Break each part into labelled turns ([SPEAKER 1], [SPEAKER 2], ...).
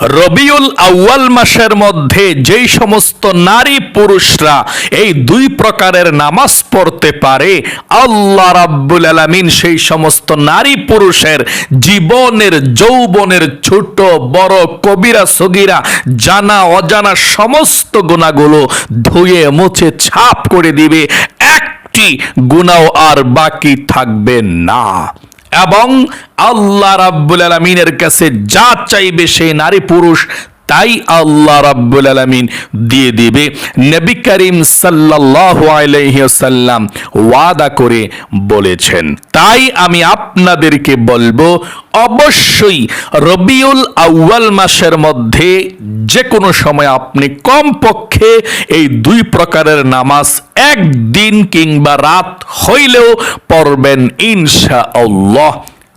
[SPEAKER 1] রবিউল আউয়াল মাসের মধ্যে যেই সমস্ত নারী পুরুষরা এই দুই প্রকারের নামাজ পড়তে পারে, আল্লাহ রাব্বুল আলামিন সেই সমস্ত নারী পুরুষের জীবনের, যৌবনের ছোট, বড়, কবিরা, সগিরা, জানা, অজানা সমস্ত গুণাগুলো ধুয়ে, মুছে, ছাপ করে দিবে। একটি গুণাও আর বাকি থাকবে না। এবং আল্লাহ রাবুল আলমিনের কাছে যা চাইবে সেই নারী পুরুষ তাই আল্লাহ রাব্বুল আলমিন দিয়ে দিবে। নবী করিম ওয়াসাল্লাম ওয়াদা করে বলেছেন। তাই আমি আপনাদেরকে বলব, অবশ্যই রবিউল আউয়াল মাসের মধ্যে যে কোনো সময় আপনি কমপক্ষে এই দুই প্রকারের নামাজ একদিন কিংবা রাত হইলেও পড়বেন ইনশা আল্লাহ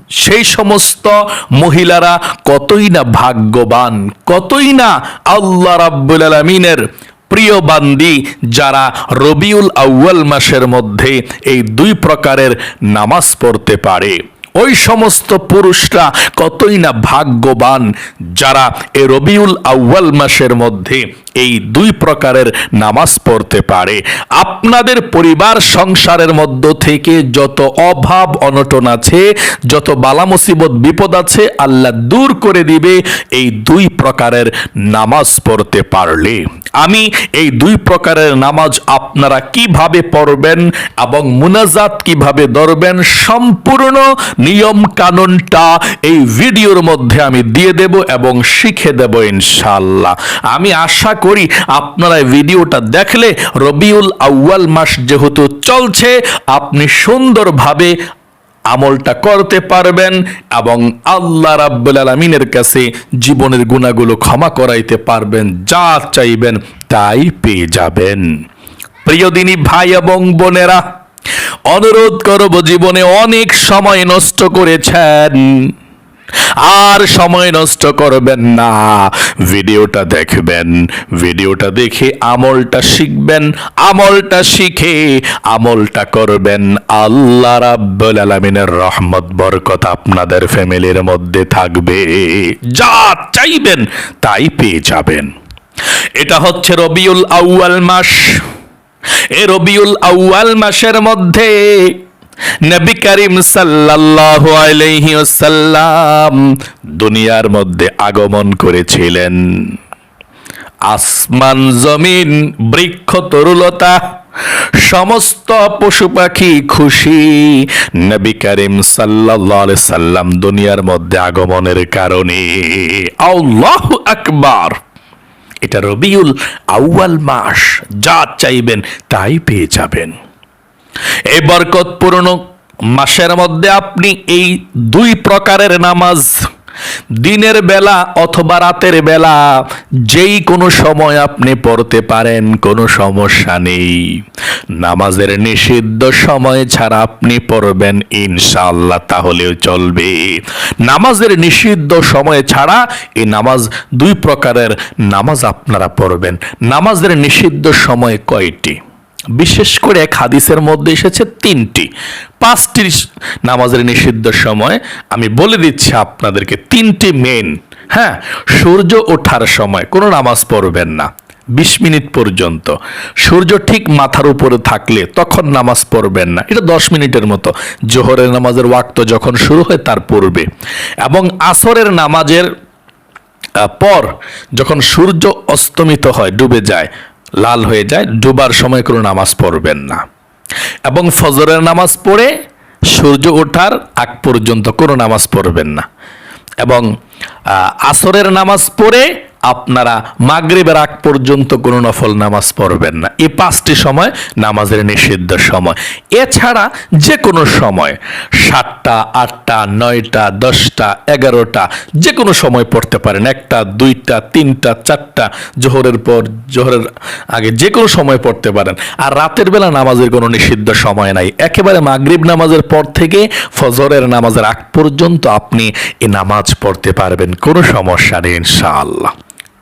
[SPEAKER 1] সেই সমস্ত মহিলারা কতই না ভাগ্যবান, কতই না আল্লাহ রাব্বুল আলমিনের প্রিয় বান্দি যারা রবিউল আউয়াল মাসের মধ্যে এই দুই প্রকারের নামাজ পড়তে পারে। ওই সমস্ত পুরুষরা কতই না ভাগ্যবান যারা এ রবিউল আউয়াল মাসের মধ্যে এই দুই প্রকারের নামাজ পড়তে পারে। আপনাদের পরিবার সংসারের মধ্য থেকে যত অভাব, অনটন আছে, যত বালা মুসিবত, বিপদ আছে, আল্লাহ দূর করে দিবে এই দুই প্রকারের নামাজ পড়তে পারলে। আমি এই দুই প্রকারের নামাজ আপনারা কীভাবে পড়বেন এবং মুনাজাত কীভাবে ধরবেন, সম্পূর্ণ নিয়ম কানুনটা এই ভিডিওর মধ্যে আমি দিয়ে দেব এবং শিখে দেব ইনশাল্লাহ আমি আশা করি, আপনারা ভিডিওটা দেখলে রবিউল আউয়াল মাস যেহেতু চলছে, আপনি সুন্দরভাবে আমলটা করতে পারবেন এবং আল্লাহ রাব্বুল আলমিনের কাছে জীবনের গুণাগুলো ক্ষমা করাইতে পারবেন, যা চাইবেন তাই পেয়ে যাবেন। প্রিয় দিনী ভাই এবং বোনেরা, অনুরোধ করব, জীবনে অনেক সময় নষ্ট করেছেন। আর সময় নষ্ট করবেন না। ভিডিওটা দেখবেন। ভিডিওটা দেখে আমলটা শিখবেন। আমলটা শিখে আমলটা করবেন। আল্লাহ রাব্বুল আলামিনের রহমত, বরকত আপনাদের ফ্যামিলির মধ্যে থাকবে। যা চাইবেন তাই পেয়ে যাবেন। এটা হচ্ছে রবিউল আউয়াল মাস। এ রবিউল আউয়াল মাসের মধ্যে নবী করিম সাল্লাল্লাহু আলাইহি ওয়াসাল্লাম দুনিয়ার মধ্যে আগমন করেছিলেন। আসমান, জমিন, বৃক্ষ, তরুলতা, সমস্ত পশু পাখি খুশি। নবী করিম আলাইহি সাল্লাম দুনিয়ার মধ্যে আগমনের কারণে আল্লাহু আকবার। এটা রবিউল আউয়াল মাস, যা চাইবেন তাই পেয়ে যাবেন। এই বরকতপূর্ণ মাসের মধ্যে আপনি এই দুই প্রকারের নামাজ, দিনের বেলা অথবা রাতের বেলা, যেই কোনো সময় আপনি পড়তে পারেন, কোনো সমস্যা নেই। নামাজের নিষিদ্ধ সময় ছাড়া আপনি পড়বেন ইনশাআল্লাহ, তাহলেও চলবে। নামাজের নিষিদ্ধ সময় ছাড়া এই নামাজ দুই প্রকারের নামাজ আপনারা পড়বেন। নামাজের নিষিদ্ধ সময় কয়টি? বিশেষ করে এক হাদিসের মধ্যে এসেছে তিনটি। পাঁচটি নামাজের নিষিদ্ধ সময়। আমি বলে দিচ্ছি আপনাদেরকে, তিনটি মেন হ্যাঁ সূর্য ওঠার সময় কোনো নামাজ পড়বেন না, বিশ মিনিট পর্যন্ত। সূর্য ঠিক মাথার উপরে থাকলে তখন নামাজ পড়বেন না। এটা দশ মিনিটের মতো। জোহরের নামাজের ওয়াক্ত যখন শুরু হয়, তার পূর্বে। এবং আসরের নামাজের পর যখন সূর্য অস্তমিত হয়, ডুবে যায় লাল হয়ে যায়, ডুবার সময় কোনো নামাজ পড়বেন না। এবং ফজরের নামাজ পড়ে সূর্য ওঠার আগ পর্যন্ত কোনো নামাজ পড়বেন না। এবং আসরের নামাজ পড়ে আপনারা মাগরিবের আগ পর্যন্ত কোনো নফল নামাজ পড়বেন না। এই পাঁচটি সময় নামাজের নিষিদ্ধ সময়। এছাড়া যে কোনো সময় সাতটা, আটটা, নয়টা, দশটা, এগারোটা যে কোনো সময় পড়তে পারেন। একটা, দুইটা, তিনটা, চারটা, জোহরের পর জোহরের আগে যে কোনো সময় পড়তে পারেন। আর রাতের বেলা নামাজের কোনো নিষিদ্ধ সময় নাই। একেবারে মাগরিব নামাজের পর থেকে ফজরের নামাজের আগ পর্যন্ত আপনি এই নামাজ পড়তে পারবেন। কোনো সমস্যা নেই, ইনশাআল্লাহ।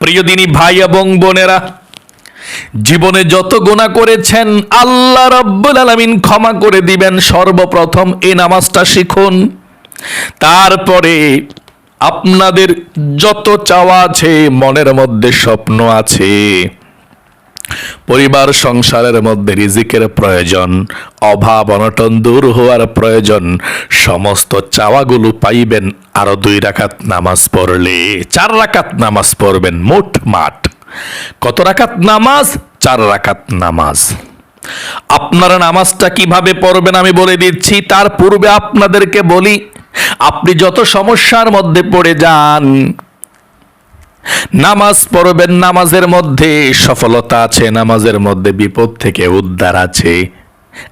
[SPEAKER 1] প্রিয় দিনী ভাই এবং বোনেরা, জীবনে যত গোনা করেছেন, আল্লাহ রব্বুল আলামিন ক্ষমা করে দিবেন। সর্বপ্রথম এ নামাজটা শিখুন। তারপরে আপনাদের যত চাওয়া আছে, মনের মধ্যে স্বপ্ন আছে। পরিবার সংসারের মধ্যে রিজিকের প্রয়োজন, অভাব অনটন দূর হওয়ার প্রয়োজন, সমস্ত চাওয়াগুলো পাইবেন আরও দুই রাকাত নামাজ পড়লে, চার রাকাত নামাজ পড়বেন মোট মাঠ। কত রাকাত নামাজ? চার রাকাত নামাজ। আপনারা নামাজটা কীভাবে পড়বেন আমি বলে দিচ্ছি, তার পূর্বে আপনাদেরকে বলি, আপনি যত সমস্যার মধ্যে পড়ে যান নামাজ পড়বেন নামাজের মধ্যে, সফলতা আছে নামাজের মধ্যে, বিপদ থেকে উদ্ধার আছে।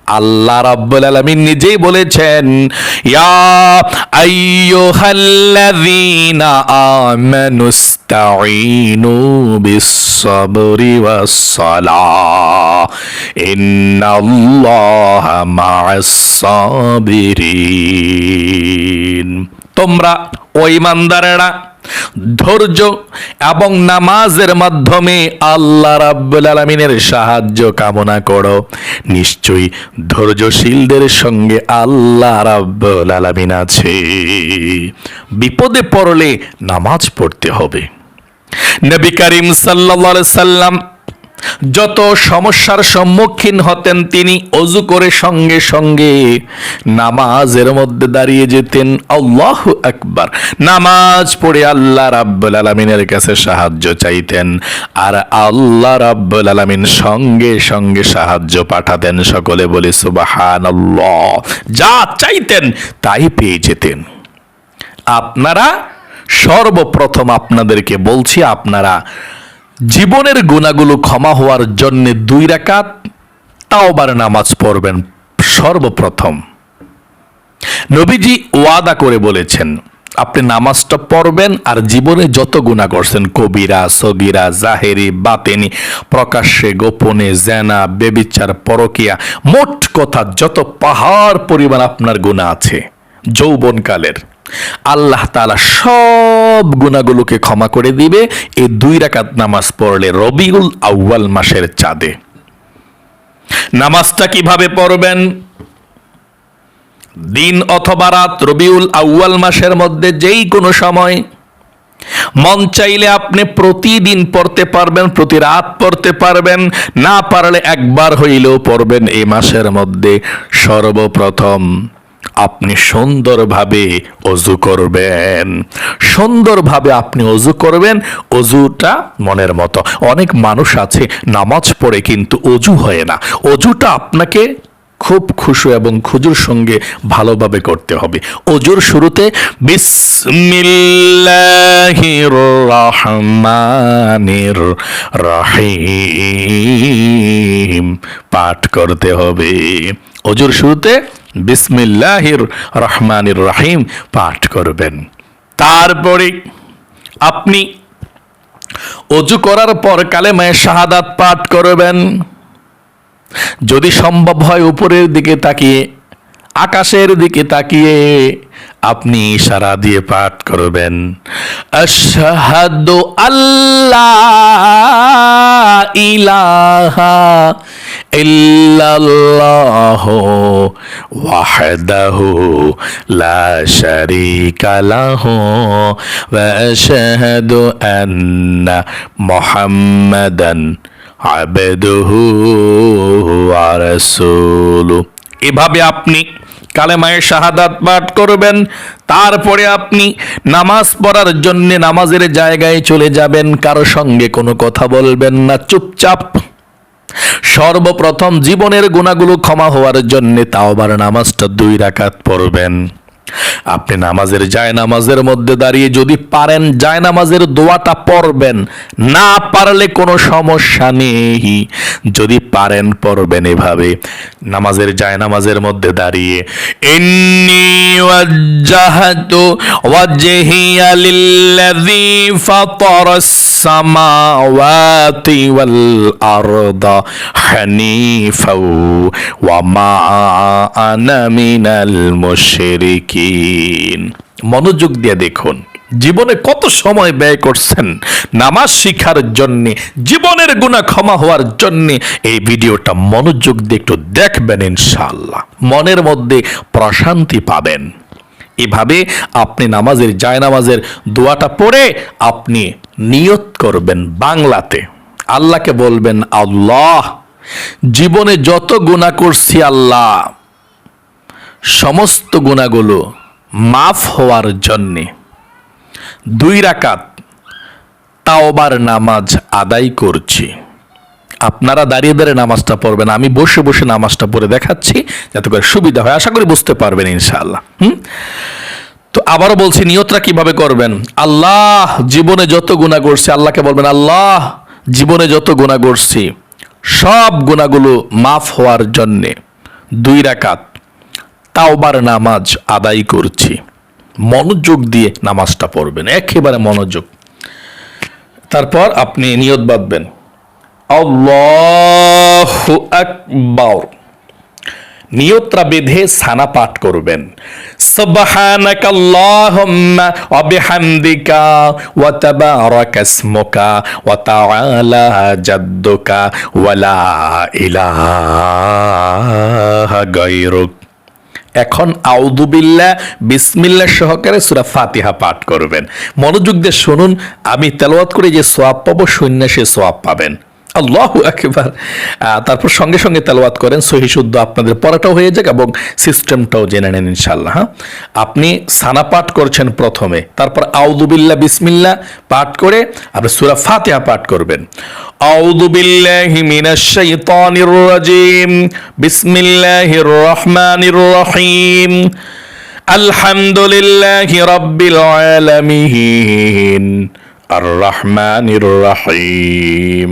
[SPEAKER 1] আল্লাহ রাব্বুল আলামিন নিজেই বলেছেন, ইয়া আইয়ুহাল্লাযীনা আমানুস্তাঈনু বিস-সাবরি ওয়াস-সালাহ, ইন্নাল্লাহা মা'আস-সাবিরিন। তোমরা ও ইমানদারেরা ধৈর্য এবং নামাজের মাধ্যমে আল্লাহ রাব্বুল আলামিনের সাহায্য কামনা করো। নিশ্চয়ই ধৈর্যশীলদের সঙ্গে আল্লাহ রাব্বুল আলামিন আছে। বিপদে পড়লে নামাজ পড়তে হবে। নবী করিম আলাইহি সাল্লাম যত সমস্যার সম্মুখীন হতেন তিনি অজু করে সঙ্গে সঙ্গে নামাজের মধ্যে দাঁড়িয়ে যেতেন। আল্লাহ আকবার। নামাজ পড়ে আল্লাহ রাব্বুল আলমিনের কাছে সাহায্য চাইতেন আর আল্লাহ রাব্বুল আলমিন সঙ্গে সঙ্গে সাহায্য পাঠাতেন। সকলে বলে সুবাহান যা চাইতেন তাই পেয়ে যেতেন। আপনারা সর্বপ্রথম আপনাদেরকে বলছি, আপনারা জীবনের গুণাগুলো ক্ষমা হওয়ার জন্য দুই রাকাত, তাওবার নামাজ পড়বেন সর্বপ্রথম। নবীজি ওয়াদা করে বলেছেন, আপনি নামাজটা পড়বেন আর জীবনে যত গুণা করছেন, কবিরা, সগিরা, জাহেরি, বাতেনি, প্রকাশ্যে, গোপনে, জেনা, বেবিচার, পরকিয়া, মোট কথা যত পাহাড় পরিমাণ আপনার গুণা আছে, যৌবনকালের। আল্লাহ তাআলা সব গুণাগুলোকে ক্ষমা করে দিবে। এই দুই রাকাত নামাজ পড়লে রবিউল আউয়াল মাসের চাঁদে। নামাজটা কীভাবে পড়বেন? দিন অথবা রাত রবিউল আউয়াল মাসের মধ্যে যেই কোনো সময়। মন চাইলে আপনি প্রতিদিন পড়তে পারবেন, প্রতি রাত পড়তে পারবেন। না পারলে একবার হইলেও পড়বেন এই মাসের মধ্যে। সর্বপ্রথম আপনি সুন্দরভাবে অজু করবেন। সুন্দরভাবে আপনি অজু করবেন, অজুটা মনের মতো। অনেক মানুষ আছে, নামাজ পড়ে কিন্তু অজু হয় না। অজুটা আপনাকে খুব খুশু এবং খুজুর সঙ্গে ভালোভাবে করতে হবে। অজুর শুরুতে বিসমিল্লাহির রহমানির রহিম পাঠ করতে হবে। অজুর শুরুতে বিসমিল্লাহির রহমানির রহিম পাঠ করবেন। তারপরে আপনি অজু করার পর কালেমায় শাহাদাত পাঠ করবেন। যদি সম্ভব হয় উপরের দিকে তাকিয়ে, আকাশের দিকে তাকিয়ে আপনি ইশারা দিয়ে পাঠ করবেন। আল্লাহ ইলাহা ইল্লাল্লাহ ওয়াহদাহু লা শারীকা লাহু ওয়া আশহাদু আন্না মুহাম্মাদান আবেদহু আরসুলু এভাবে আপনি কালেমায়ের শাহাদাত পাঠ করবেন, তারপরে আপনি নামাজ পড়ার জন্য নামাজের জায়গায় চলে যাবেন, কারও সঙ্গে কোনো কথা বলবেন না, চুপচাপ সর্বপ্রথম জীবনের গুণাগুলো ক্ষমা হওয়ার জন্যে তাওবার নামাজটা দুই রাকাত পড়বেন। আপনি নামাজের যায় নামাজের মধ্যে দাঁড়িয়ে যদি পারেন যায় নামাজের দোয়াটা পড়বেন। না পারলে কোনো সমস্যা নেই। যদি পারেন, পড়বেন এভাবে। নামাজের যায় নামাজের মধ্যে দাঁড়িয়ে, ইন্নি ওয়াজ্জাহাতু ওয়াজহিয়া মনোযোগ দিয়ে দেখুন, জীবনে কত সময় ব্যয় করছেন? নামাজ শিখার জন্য, জীবনের গুণা ক্ষমা হওয়ার জন্য, এই ভিডিওটা মনোযোগ দিয়ে একটু দেখবেন ইনশাআল্লাহ। মনের মধ্যে প্রশান্তি পাবেন। এভাবে আপনি নামাজের জায় নামাজের দোয়াটা পড়ে আপনি নিয়ত করবেন বাংলাতে। আল্লাহকে বলবেন, আল্লাহ, জীবনে যত গুণা করছি আল্লাহ সমস্ত গুণাগুলো মাফ হওয়ার জন্যে। দুই রাকাত তাওবার নামাজ আদায় করছি। আপনারা দাঁড়িয়ে দাঁড়িয়ে নামাজটা পড়বেন, আমি বসে বসে নামাজটা পড়ে দেখাচ্ছি, যাতে করে সুবিধা হয়। আশা করি বুঝতে পারবেন ইনশাআল্লাহ। হুম? তো আবারও বলছি, নিয়তটা কীভাবে করবেন? আল্লাহ জীবনে যত গুণা করছি, আল্লাহকে বলবেন, আল্লাহ জীবনে যত গুণা করছি, সব গুণাগুলো মাফ হওয়ার জন্যে দুই রাকাত তাওবার নামাজ আদায় করছি মনোযোগ দিয়ে নামাজটা পড়বেন একেবারে মনোযোগ তারপর আপনি নিয়ত বাঁধবেন আল্লাহু আকবার নিয়তরা বেঁধে সানা পাঠ করবেন سبحانك اللهم وبحمدك وتبارك اسمك وتعالى جدك ولا إله غيرك এখন আউদুবিল্লা বিসমিল্লা সহকারে সুরা ফাতিহা পাঠ করবেন। মনোযোগ দিয়ে শুনুন, আমি তেলাওয়াত করে যে সোয়াব পাবো, সন্ন্যাসে সোয়াব পাবেন। আল্লাহ একেবার তারপর সঙ্গে সঙ্গে তেলাওয়াত করেন, সহি শুদ্ধ আপনাদের পড়াটাও হয়ে যাক এবং সিস্টেমটাও জেনে নেন ইনশাল্লাহ হ্যাঁ? আপনি সানা পাঠ করছেন প্রথমে, তারপর আউদুবিল্লা বিসমিল্লাহ পাঠ করে আপনি সুরা ফাতিহা পাঠ করবেন। আউযু বিল্লাহি মিনাশ রাজিম, বিসমিল্লাহির রহমানির রহিম, আলহামদুলিল্লাহি রাব্বিল আলামিন আর রহমানির রহিম।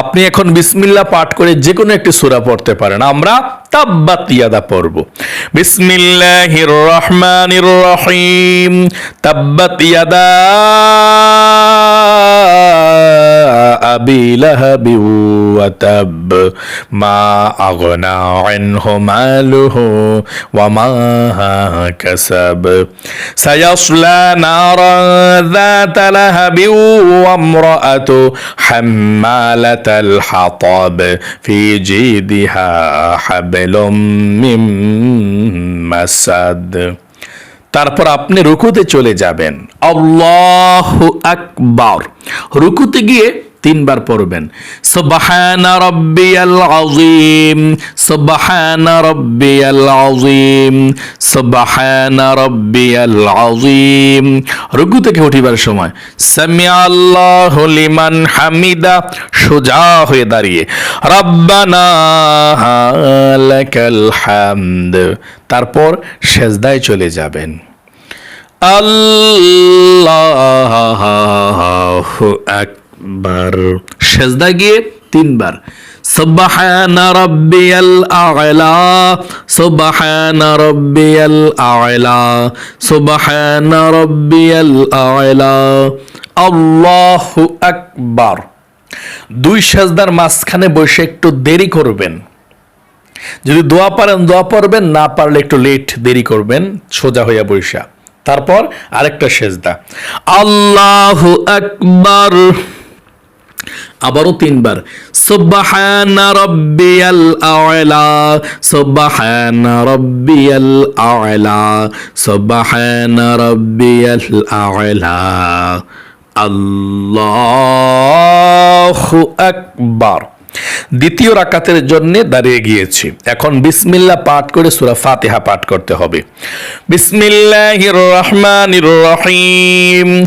[SPEAKER 1] আপনি এখন বিসমিল্লা পাঠ করে যে কোনো একটি সুরা পড়তে পারেন। আমরা তাব্বাত ইয়াদা পড়ব। বিসমিল্লাহির রহমানির রহিম তাব্বাত ইয়াদা আবি লাহাবি ওয়া তাব। মা আগনা আনহু মালুহু ওয়া মা কাসাব। সায়াসলা নারা যাতা লাহাবি ওয়া আমরাতু হাম্মা حمالة الحطب في جيدها حبل من مسد তারপর আপনি রুকুতে চলে যাবেন আল্লাহ আকবার রুকুতে গিয়ে তিনবার পড়বেন। সুবহানা রাব্বিয়াল আযীম, সুবহানা রাব্বিয়াল আযীম, সুবহানা রাব্বিয়াল আযীম। রুকু থেকে উঠিবার সময় সামি আল্লাহু লিমান হামিদা, সোজা হয়ে দাঁড়িয়ে, রাব্বানা লাকাল হামদ। তারপর সেজদায় চলে যাবেন। আল্লাহু আকবার সেজদা গিয়ে তিনবার। সুবহানা রাব্বিয়াল আ'লা, সুবহানা রাব্বিয়াল আ'লা, সুবহানা রাব্বিয়াল আ'লা। আল্লাহু আকবার। দুই সেজদার মাঝখানে বসে একটু দেরি করবেন। যদি দোয়া পারেন, দোয়া পড়বেন, না পারলে একটু লেট দেরি করবেন, সোজা হইয়া বৈশা তারপর আরেকটা সেজদা। আল্লাহু আকবার। আবারও তিনবার। সুবহানা রাব্বিয়াল আ'লা, সুবহানা রাব্বিয়াল আ'লা, সুবহানা রাব্বিয়াল আ'লা। আল্লাহু আকবার। দ্বিতীয় রাকাতের জন্য দাঁড়িয়ে গিয়েছি। এখন বিসমিল্লা পাঠ করে সূরা ফাতিহা পাঠ করতে হবে। বিসমিল্লাহির রহমানির রহিম।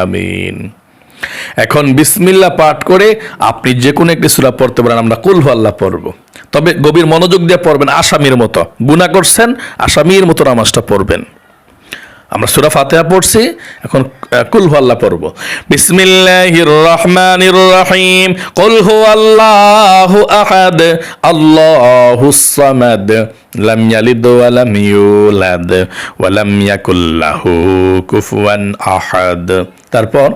[SPEAKER 1] আমিন। এখন বিসমিল্লাহ পাঠ করে আপনি যে কোনো একটি সুরা পড়তে পারেন, আমরা কুল হু আল্লাহ পড়ব। তবে গভীর মনোযোগ দিয়ে পড়বেন আসামির মতো। গুনাহ করছেন, আসামির মতো নামাজটা পড়বেন। আমরা সূরা ফাতিহা পড়ছি, এখন কুল আল্লাহ পড়ব। বিসমিল্লাহির রহমানির রহিম। কুল হু আল্লাহু আহাদ আল্লাহুস সামাদ। লাম ইয়ালিদ ওয়া লাম ইউলাদ ওয়া লাম ইয়াকুল লাহু কুফুয়ান আহাদ তারপর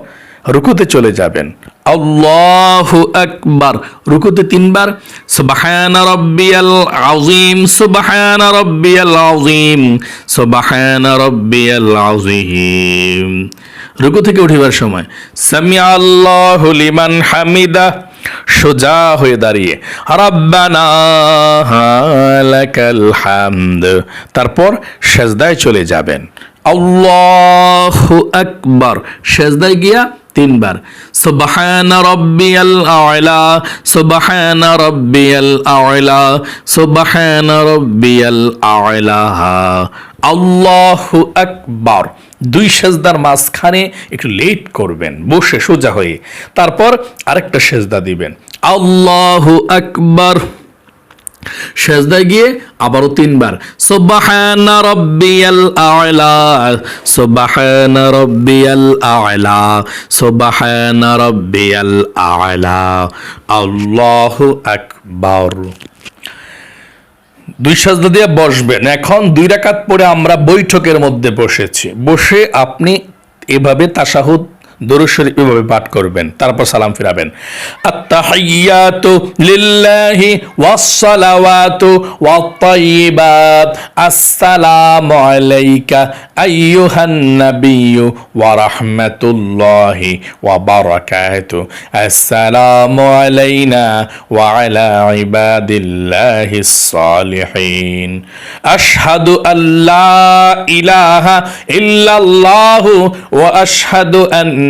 [SPEAKER 1] রুকুতে চলে যাবেন। আল্লাহু আকবার। রুকুতে তিনবার, সুবহান রাব্বিয়াল আযীম, সুবহান রাব্বিয়াল আযীম, সুবহান রাব্বিয়াল আযীম। রুকু থেকে উঠিবার সময় সামি আল্লাহু লিমান হামিদা। সোজা হয়ে দাঁড়িয়ে, রাব্বানা লাকাল তারপর সেজদায় চলে যাবেন। আল্লাহু আকবার। সেজদায় গিয়া তিনবার, সুবহান রাব্বিয়াল আ'লা। সুবহান রাব্বিয়াল আ'লা। সুবহান রাব্বিয়াল আ'লা। আল্লাহু আকবার। দুই সেজদার মাঝখানে একটু লেট করবেন, বসে সোজা হয়ে। তারপর আরেকটা সেজদা দিবেন। আল্লাহু আকবার। সেজদায় গিয়ে আবারও তিনবার, সুবহানা রাব্বিয়াল আ'লা, সুবহানা রাব্বিয়াল আ'লা, সুবহানা রাব্বিয়াল আ'লা। আল্লাহু আকবার। দুই সাজদা দিয়ে বসবেন। এখন দুই রাকাত পরে আমরা বৈঠকের মধ্যে বসেছি। বসে আপনি এভাবে তাশাহুদ দরুদ এভাবে পাঠ করবেন, তারপর সালাম ফিরাবেন। আত্তাহিয়াতু লিল্লাহি ওয়াসসালাওয়াতু ওয়াত-তাইয়িবাত। আসসালামু আলাইকা আইয়ুহান নাবিয়্যু ওয়া রাহমাতুল্লাহি ওয়া বারাকাতু। আসসালামু আলাইনা ওয়া আলা আশহাদু আল্লা ইলাহা ইল্লাল্লাহু ওয়া আশহাদু আন্না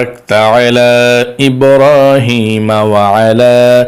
[SPEAKER 1] باركت على إبراهيم وعلى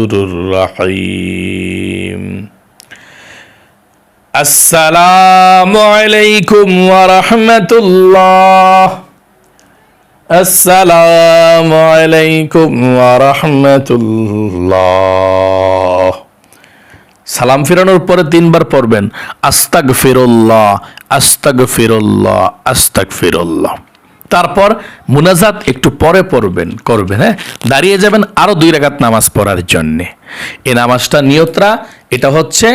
[SPEAKER 1] গফুরুর রাহিম। আসসালামু আলাইকুম ওয়া রাহমাতুল্লাহ। আসসালামু আলাইকুম ওয়া রাহমাতুল্লাহ। সালাম ফেরানোর পরে তিনবার পড়বেন, আস্তাগফিরুল্লাহ আস্তাগফিরুল্লাহ আস্তাগফিরুল্লাহ। তারপর মুনাজাত একটু পরে পড়বেন, করবেন হ্যাঁ? দাঁড়িয়ে যাবেন আরও দুই রাকাত নামাজ পড়ার জন্যে। এ নামাজটা নিয়তরা এটা হচ্ছে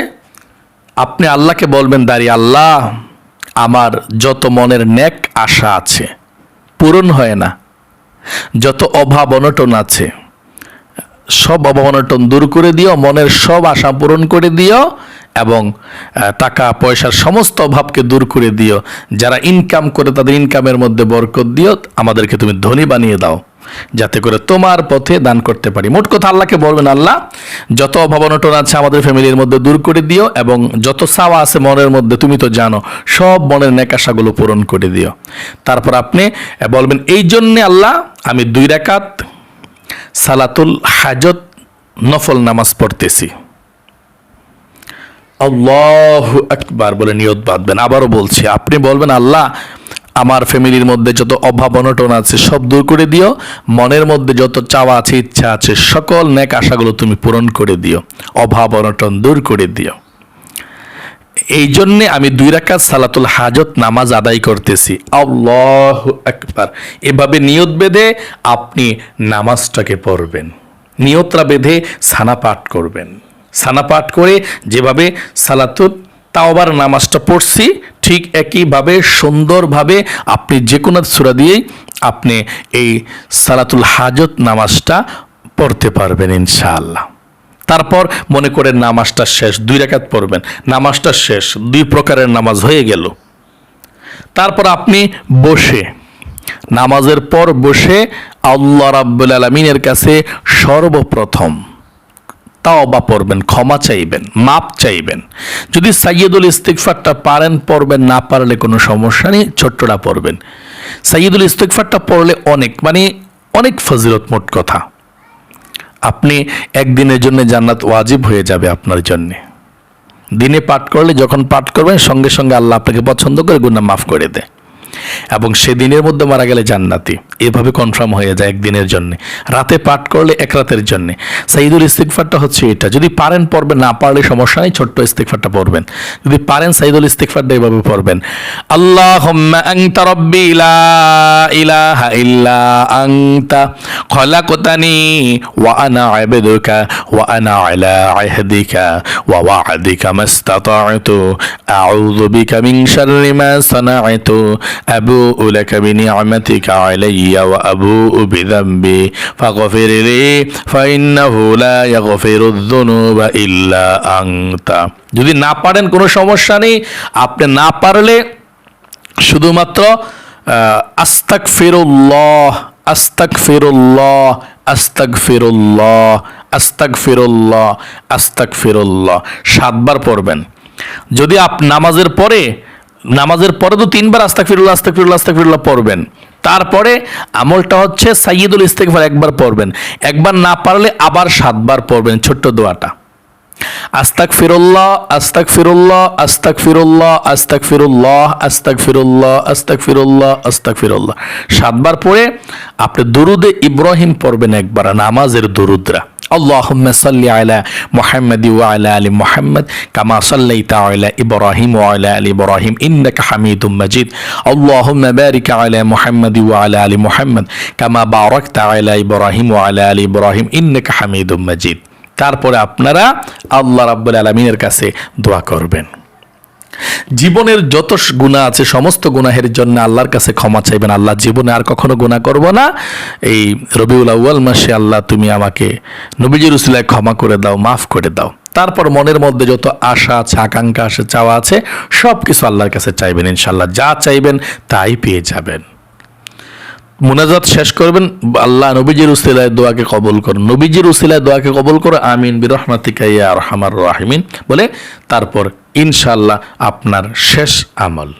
[SPEAKER 1] আপনি আল্লাহকে বলবেন, দাঁড়িয়ে, আল্লাহ, আমার যত মনের নেক আশা আছে, পূরণ হয় না। যত অভাব অনটন আছে, সব অভাব অনটন দূর করে দিও, মনের সব আশা পূরণ করে দিও এবং টাকা, পয়সার সমস্ত অভাবকে দূর করে দিও। যারা ইনকাম করে তাদের ইনকামের মধ্যে বরকত দিও। আমাদেরকে তুমি ধনী বানিয়ে দাও, যাতে করে তোমার পথে দান করতে পারি। মোট কথা আল্লাহকে বলবেন, আল্লাহ, যত অভাব অনটন আছে আমাদের ফ্যামিলির মধ্যে দূর করে দিও এবং যত চাওয়া আছে মনের মধ্যে, তুমি তো জানো, সব মনের নেকাশাগুলো পূরণ করে দিও। তারপর আপনি বলবেন, এই জন্যে আল্লাহ, আমি দুই রাকাত সালাতুল হাজত নফল নামাজ পড়তেছি। আল্লাহ আকবার বলে নিয়ত বাঁধবেন। আবারও বলছি, আপনি বলবেন, আল্লাহ, আমার ফ্যামিলির মধ্যে যত অভাব অনটন আছে সব দূর করে দিও, মনের মধ্যে যত চাওয়া আছে, ইচ্ছা আছে, সকল ন্যাক আশাগুলো তুমি পূরণ করে দিও, অভাব অনটন দূর করে দিও। এই জন্যে আমি দুই রাকাত সালাতুল হাজত নামাজ আদায় করতেছি। আল্লাহ একবার এভাবে নিয়ত বেঁধে আপনি নামাজটাকে পড়বেন। নিয়তরা বেঁধে সানা পাঠ করবেন। সানা পাঠ করে যেভাবে সালাতুল তাওবার নামাজটা পড়ছি, ঠিক একইভাবে সুন্দরভাবে আপনি যে কোনো সুরা দিয়েই আপনি এই সালাতুল হাজত নামাজটা পড়তে পারবেন ইনশাআল্লাহ। তারপর মনে করে নামাজটা শেষ, দুই রেখাত পড়বেন, নামাজটা শেষ, দুই প্রকারের নামাজ হয়ে গেল। তারপর আপনি বসে, নামাজের পর বসে আল্লাহ রাব্বুল আলমিনের কাছে সর্বপ্রথম তাওবা পড়বেন, ক্ষমা চাইবেন, মাপ চাইবেন। যদি সাইয়দুল ইস্তিকফারটা পারেন, পড়বেন, না পারলে কোনো সমস্যা নেই ছোট্টটা পড়বেন। সাইয়দুল ইস্তিকফারটা পড়লে অনেক মানে অনেক ফজিলত মোট কথা। আপনি একদিনের জন্য জান্নাত ওয়াজিব হয়ে যাবে আপনার জন্য। দিনে পাঠ করলে যখন পাঠ করবেন, সঙ্গে সঙ্গে আল্লাহ আপনাকে পছন্দ করে গুণা মাফ করে দেয়। এবং সে দিনের মধ্যে মারা গেলে জান্নাতি। এভাবে কনফার্ম হয়ে যায় একদিনের জন্য। রাতে পাঠ করলে এক রাতের জন্য। সাইদুল ইস্তিকফারটা হচ্ছে এটা। যদি পারেন পড়বেন, না পারলে সমস্যা নেই, ছোট্ট ইস্তিকফারটা পড়বেন। যদি পারেন সাইদুল ইস্তিকফারটা এভাবে পড়বেন আল্লাহ আংতা ওয়া ওয়া মা যদি না পারেন, কোনো সমস্যা নেই। আপনি না পারলে শুধুমাত্র আস্তাক ফিরুল্লাহ আস্তাক ফিরুল্লাহ আস্তাক ফিরুল্লাহ আস্তাক ফিরুল্লাহ আস্তাক ফিরুল্লাহ সাতবার পড়বেন। যদি আপ নামাজের পরে নামাজের পরে তো তিনবার আস্তাক ফিরুল্লাহ আস্তাক ফিরুল্লাহ আস্তাক ফিরুল্লাহ পড়বেন। তারপরে আমলটা হচ্ছে সাইয়দুল ইস্তেকফার একবার পড়বেন। একবার না পারলে আবার সাতবার পড়বেন, ছোট্ট দোয়াটা। আস্তাক ফিরুল্লাহ আস্তাক ফিরুল্লাহ আস্তাক ফিরুল্লাহ আস্তাক ফিরুল্লাহ আস্তাক ফিরুল্লাহ আস্তাক ফিরুল্লাহ আস্তাক ফিরুল্লাহ সাতবার পড়ে আপনি দুরুদে ইব্রাহিম পড়বেন একবার, নামাজের দুরুদরা। اللهم صل على محمد وعلى ال محمد كما صليت على ابراهيم وعلى ال ابراهيم انك حميد مجيد اللهم بارك على محمد وعلى ال محمد كما باركت على ابراهيم وعلى ال ابراهيم انك حميد مجيد তারপরে আপনারা আল্লাহ রাব্বুল আলমিনের কাছে দোয়া করবেন জীবনের যত গুণা আছে, সমস্ত গুনাহের জন্য আল্লাহর কাছে ক্ষমা চাইবেন। আল্লাহ জীবনে আর কখনো গুণা করব না। এই রবিউল আউ্য়াল মাসে আল্লাহ তুমি আমাকে নবীজির উসিলায় ক্ষমা করে দাও, মাফ করে দাও। তারপর মনের মধ্যে যত আশা আছে, আকাঙ্ক্ষা আছে, চাওয়া আছে সব কিছু আল্লাহর কাছে চাইবেন ইনশাল্লাহ যা চাইবেন তাই পেয়ে যাবেন। মুনাজাত শেষ করবেন, আল্লাহ নবীজির উসিলায় দোয়াকে কবল করুন। নবীজির উসিলায় দোয়াকে কবল করো, আমিন, বিরহমাতিকা ইয়া রহমার রাহিমিন বলে তারপর ইনশাল্লাহ আপনার শেষ আমল।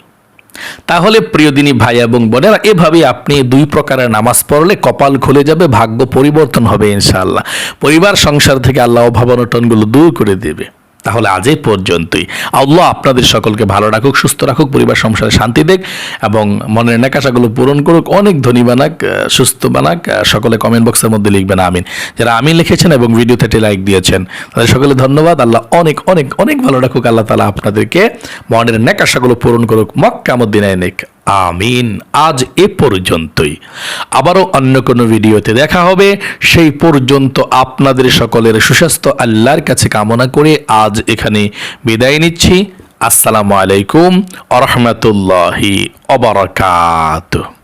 [SPEAKER 1] তাহলে প্রিয় দিনী ভাই এবং বোনেরা এভাবে আপনি দুই প্রকারের নামাজ পড়লে কপাল খুলে যাবে, ভাগ্য পরিবর্তন হবে ইনশাআল্লাহ। পরিবার সংসার থেকে আল্লাহ অভাবনটনগুলো দূর করে দেবে। তাহলে আজ পর্যন্তই। আল্লাহ আপনাদের সকলকে ভালো রাখুক, সুস্থ রাখুক, পরিবার, সংসারে শান্তি দেখ এবং মনের নেকাশাগুলো পূরণ করুক। অনেক ধনী বানাক সুস্থ বানাক সকলে কমেন্ট বক্সের মধ্যে লিখবেন আমিন। যারা আমিন লিখেছেন এবং ভিডিও একটি লাইক দিয়েছেন, তাদের সকলে ধন্যবাদ। আল্লাহ অনেক অনেক অনেক ভালো রাখুক। আল্লাহ তালা আপনাদেরকে মনের নেকাশাগুলো পূরণ করুক। মক্কামুদ্দিনায় নেক। আমিন। আজ এ পর্যন্তই। আবারও অন্য কোনো ভিডিওতে দেখা হবে। সেই পর্যন্ত আপনাদের সকলের সুস্বাস্থ্য, আল্লাহর কাছে কামনা করে আজ এখানে বিদায় নিচ্ছি। আসসালামু আলাইকুম আরহামতুল্লাহি অবরকাত